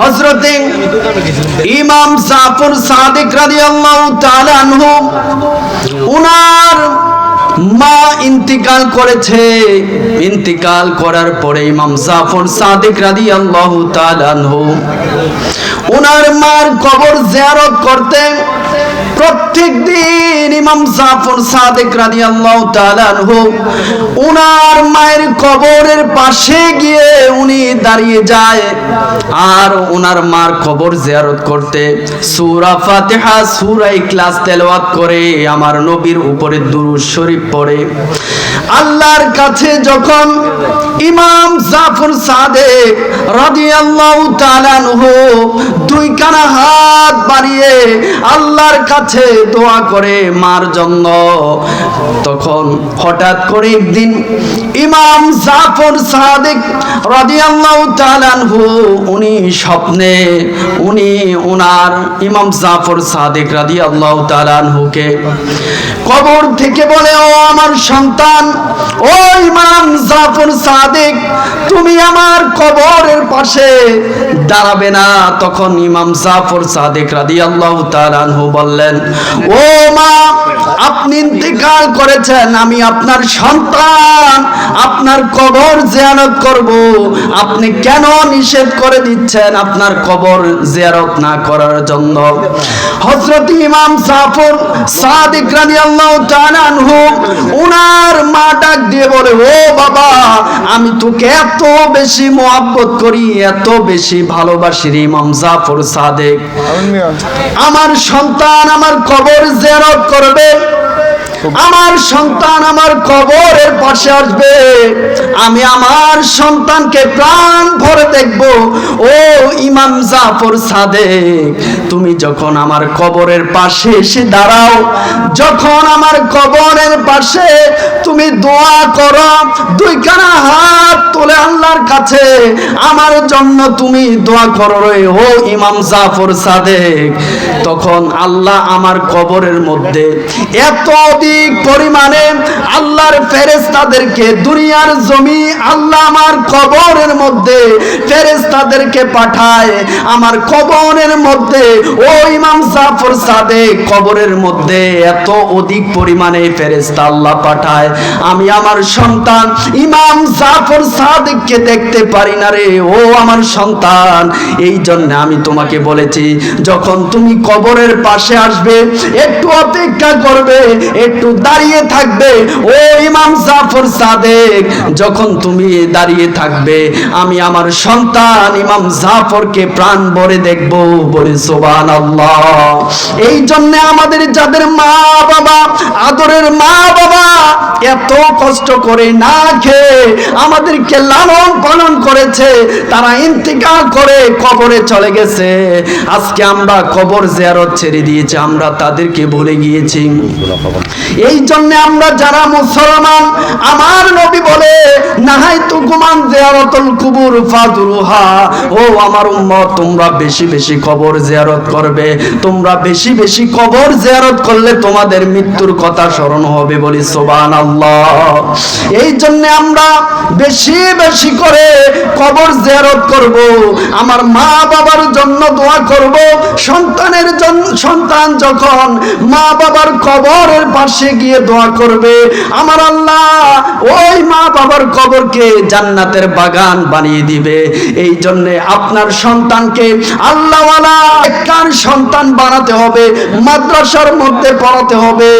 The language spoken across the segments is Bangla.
হজরতে ইমাম জাফর সাদিক রাদিয়াল্লাহু তাআলা আনহু, উনার মা ইন্তিকাল করেছে। ইন্তিকাল করার পরে ইমাম জাফর সাদিক আল্লাহ তাআলা আনহু, উনার মার কবর জিয়ারত করতে প্রত্যেক দিন ইমাম জাফর সাদিক রাদিয়াল্লাহু তাআলা আনহু উনার মায়ের কবরের পাশে গিয়ে উনি দাঁড়িয়ে যায় আর ওনার মার কবর জিয়ারত করতে সূরা ফাতিহা, সূরা ইখলাস তেলাওয়াত করে আমার নবীর উপরে দুরূদ শরীফ পড়ে। আল্লাহর কাছে যখন ইমাম জাফর সাদেক রাদিয়াল্লাহু তাআলা আনহু দুই কানা হাত বাড়িয়ে আল্লাহর কাছে দোয়া করে মার জন্য। তখন হঠাৎ করে একদিন ইমাম জাফর সাদেক রাদিয়াল্লাহু তাআলা আনহু, উনি স্বপ্নে, উনি ওনার ইমাম জাফর সাদেক রাদিয়াল্লাহু তাআলা আনহুকে কবর থেকে বলে, ও আমার সন্তান, ও ইমাম জাফর সাদেক, তুমি আমার কবরের পাশে দাঁড়াবে না। তখন ইমাম জাফর সাদেক আপনি আমি কেন নিষেধ করে দিচ্ছেন আপনার কবর জিয়ারত না করার জন্য? হযরত ইমাম জাফর সাদিক উনার মা ডাক দিয়ে বলে, ও বাবা, আমি তোকে এত বেশি মোহাব্বত করি, এত বেশি ভালোবাসি ইমাম জাফর সাদেক। আমার সন্তান আমার কবর জেরত করবে। আমার সন্তান আমার কবরের পাশে আসবে। আমি আমার সন্তানকে প্রাণ ভরে দেখব। ও ইমাম জাফর সাদেক, তুমি যখন আমার কবরের পাশে এসে দাঁড়াও, যখন আমার কবরের পাশে তুমি দোয়া করো, দুইখানা হাত তোলে আল্লাহর কাছে, আমার জন্য তুমি দোয়া করো রে, ও ইমাম জাফর সাদেক। তখন আল্লাহ আমার কবরের মধ্যে এত অধিক পরিমাণে আল্লাহর ফেরেস্তাদেরকে দুনিয়ার জমি আল্লাহ আমার কবরের মধ্যে ফেরেস্তাদেরকে পাঠায়। আমার কবরের মধ্যে ও ইমাম জাফর সাদেক কবরের মধ্যে এত অধিক পরিমাণে ফেরেস্তা আল্লাহ পাঠায়। আমি আমার সন্তান ইমাম জাফর সাদেককে দেখতে পারি না রে। ও আমার সন্তান, এই জন্য আমি তোমাকে বলেছি, যখন তুমি কবরের পাশে আসবে, একটু অপেক্ষা করবে, একটু দাঁড়িয়ে থাকবে। ও ইমাম জাফর সাদেক, যখন তুমি দাঁড়িয়ে থাকবে, আমি আমার সন্তান ইমাম জাফরকে প্রাণ ভরে দেখব বলে সোবান আল্লাহ এই জন্য আমাদের যাদের মা বাবা আদরের মা বাবা এত কষ্ট করে না খেয়ে আমাদেরকে লালন পালন করেছে, তারা ইন্তিকাল করে কবরে চলে গেছে। আজকে আমরা কবর জিয়ারত ছেড়ে দিয়েছি, আমরা তাদেরকে ভুলে গিয়েছি। এই জন্য আমরা যারা মুসলমান, আমার নবী বলে নাহাই তু কুমান জিয়ারতুল কুবুর ফাদুরুহা ও আমার উম্মত, তোমরা বেশি বেশি কবর জিয়ারত করবে। তোমরা বেশি বেশি কবর জিয়ারত করলে তোমাদের মৃত্যুর কথা স্মরণ হবে বলি সুবহানাল্লাহ এই জন্য আমরা বেশি বেশি করে কবর জিয়ারত করব। আমার মা বাবার জন্য দোয়া করব। সন্তানের জন্য সন্তান যখন মা বাবার কবরের পাশে গিয়ে দোয়া করবে, আমার আল্লাহ ওই মা বাবার কবরকে জান্নাতের বাগান বানিয়ে দিবে। এই জন্য আপনার সন্তানকে আল্লাহওয়ালা কার সন্তান বানাতে হবে, মাদ্রাসার মধ্যে পড়াতে হবে।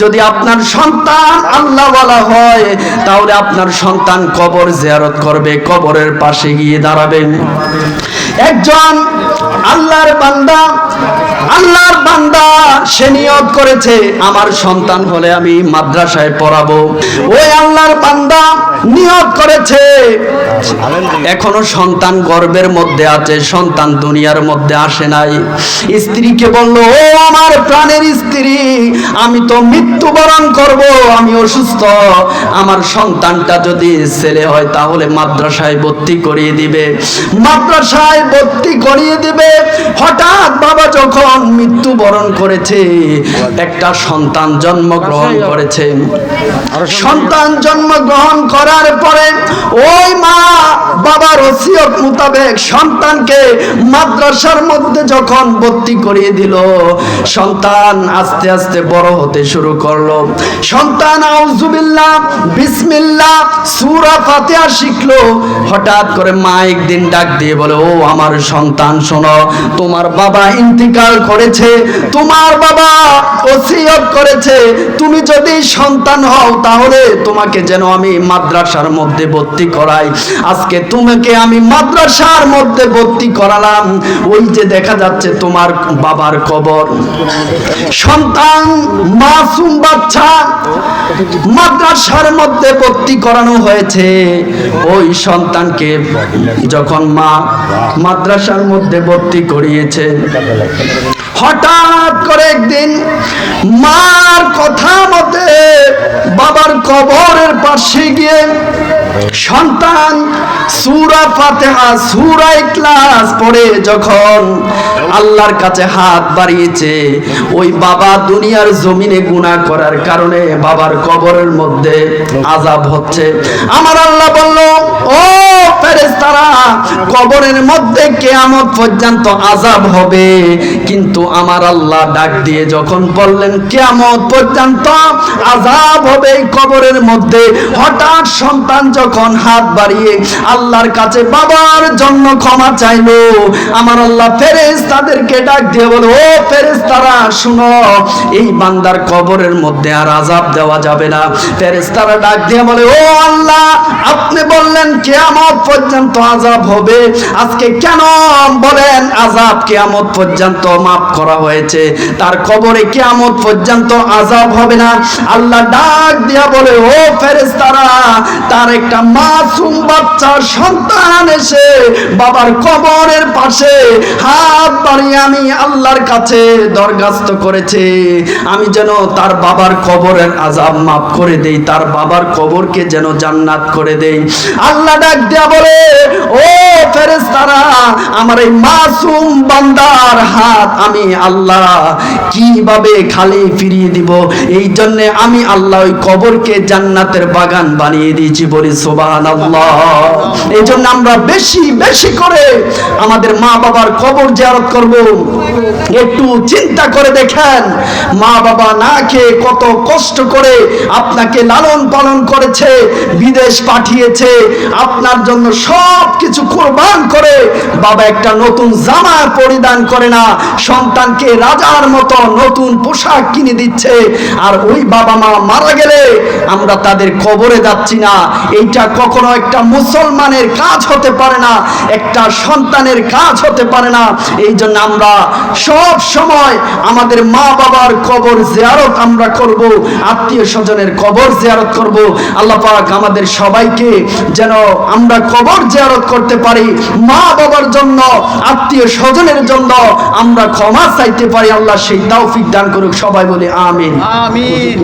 যদি আপনার সন্তান আল্লাহওয়ালা হয়, তাহলে আপনার সন্তান কবর জিয়ারত করবে, কবরের পাশে গিয়ে দাঁড়াবেন। একজন আল্লাহর বান্দা আল্লাহর বান্দা, সে নিয়ত করেছে, আমার সন্তান হলে আমি মাদ্রাসায় পড়াবো। ওই আল্লাহর বান্দা নিয়ত করেছে এখনও সন্তান গর্বের মধ্যে আছে, সন্তান দুনিয়ার মধ্যে আসে নাই। স্ত্রীকে বলল, ও আমার প্রাণের স্ত্রী, আমি তো মৃত্যুবরণ করব, আমি অসুস্থ। আমার সন্তানটা যদি ছেলে হয়, তাহলে মাদ্রাসায় ভর্তি করিয়ে দিবে। মাদ্রাসায় ভর্তি করিয়ে দিবে। হঠাৎ বাবা যখন মৃত্যুবরণ করেছে, একটা সন্তান জন্মগ্রহণ করেছে। সন্তান জন্মগ্রহণ করার পরে ওই মা বাবার ওসিয়ত মোতাবেক সন্তানকে মাদ্রাসার মধ্যে যখন ভর্তি করিয়ে দিল, সন্তান আস্তে আস্তে বড় হতে শুরু করল। সন্তান আউজুবিল্লাহ বিসমিল্লাহ, সূরা ফাতিহা শিখলো। হঠাৎ করে মা একদিন ডাক দিয়ে বলে, ও আমার সন্তান, শোনো, তোমার বাবা ইন্তিকাল করেছে, তোমার বাবা ওসিয়ত করেছে, তুমি যদি সন্তান হও তাহলে তোমাকে যেন আমি মাদ্রাসার মধ্যে ভর্তি করাই। আজকে তোমাকে আমি মাদ্রাসার মধ্যে ভর্তি করালাম। ওই যে দেখা যাচ্ছে তোমার বাবার কবর। সন্তান, মাসুম বাচ্চা মাদ্রাসার মধ্যে ভর্তি করানো হয়েছে। ওই সন্তানকে যখন মা মাদ্রাসার মধ্যে ভর্তি করিয়েছে, হঠাৎ করে একদিন মার কথা মতে বাবার কবরের পাশে গিয়ে সন্তান সুরা ফাতেহা, সুরা ইখলাস পড়ে যখন আল্লাহর কাছে হাত বাড়িয়েছে, ওই বাবা দুনিয়ার জমিনে গুনাহ করার কারণে বাবার কবরের মধ্যে আজাব হচ্ছে। আমার আল্লাহ বলল, ও ফেরেশতারা, কবরের মধ্যে কেয়ামত পর্যন্ত আজাব হবে। কিন্তু আমার আল্লাহ ডাক দিয়ে যখন বললেন, কেয়ামত পর্যন্ত আজাব হবে কবরের মধ্যে, হঠাৎ সন্তান যখন হাত বাড়িয়ে আল্লাহর কাছে বাবার জন্য ক্ষমা চাইলো আমার আল্লাহ ফেরেস তাদেরকে ডাক দিয়ে বলে, ও ফেরেস তারা শুনো, এই বান্দার কবরের মধ্যে আর আজাব দেওয়া যাবে না। ফেরেস তারা ডাক দিয়ে বলে, ও আল্লাহ, আপনি বললেন কেয়ামত পর্যন্ত আজাব হবে। আজকে কেন বলেন আজাব কেয়ামত পর্যন্ত মাফ করা হয়েছে? তার কবরে কেয়ামত পর্যন্ত আজাব হবে না। আল্লাহ ডাক দিয়া বলে, ও ফেরেশতারা, তার একটা মাসুম বাচ্চা সন্তান এসে বাবার কবরের পাশে হাত বাড়িয়ে আমি আল্লাহর কাছে দরখাস্ত করেছে। আমি যেন তার বাবার কবরের আজাব মাফ করে দেই, তার বাবার কবরকে যেন জান্নাত করে দেই। আল্লাহ ডাক দিয়া বলে, ও ফেরেশতারা, আমার এই মাসুম বান্দার হাত আমি আল্লাহ কীভাবে খালি ফিরিয়ে দিব? এই জন্যে আমি আল্লাহ ওই কবরকে জান্নাতের বাগান বানিয়ে দিয়েছি বলি সোবান আল্লাহ এই জন্য আমরা বেশি বেশি করে আমাদের মা বাবার কবর জিয়ারত করব। একটু চিন্তা করে দেখেন, মা বাবা না খেয়ে কত কষ্ট করে আপনাকে লালন পালন করেছে, বিদেশ পাঠিয়েছে, আপনার জন্য সব কিছু কোরবান করে। বাবা একটা নতুন জামা পরিধান করে না, সন্তানকে রাজার মতো নতুন পোশাক কিনে দিচ্ছে। আর ওই বাবা মা মারা গেলে আমরা তাদের কবরে যাচ্ছি না। এইটা কখনো একটা মুসলমানের কাজ হতে পারে না, একটা সন্তানের কাজ হতে পারে না। এই জন্য আমরা সব সময় আমাদের মা বাবার কবর জিয়ারত আমরা করব, আত্মীয় স্বজনের কবর জিয়ারত করব। আল্লাহ পাক আমাদের সবাইকে যেন আমরা কবর জিয়ারত করতে পারি, মা বাবার জন্য, আত্মীয় স্বজনের জন্য আমরা ক্ষমা চাইতে পারি। আল্লাহ সেই তৌফিক দান করুক, সবাই বলে আমিন। আমিন।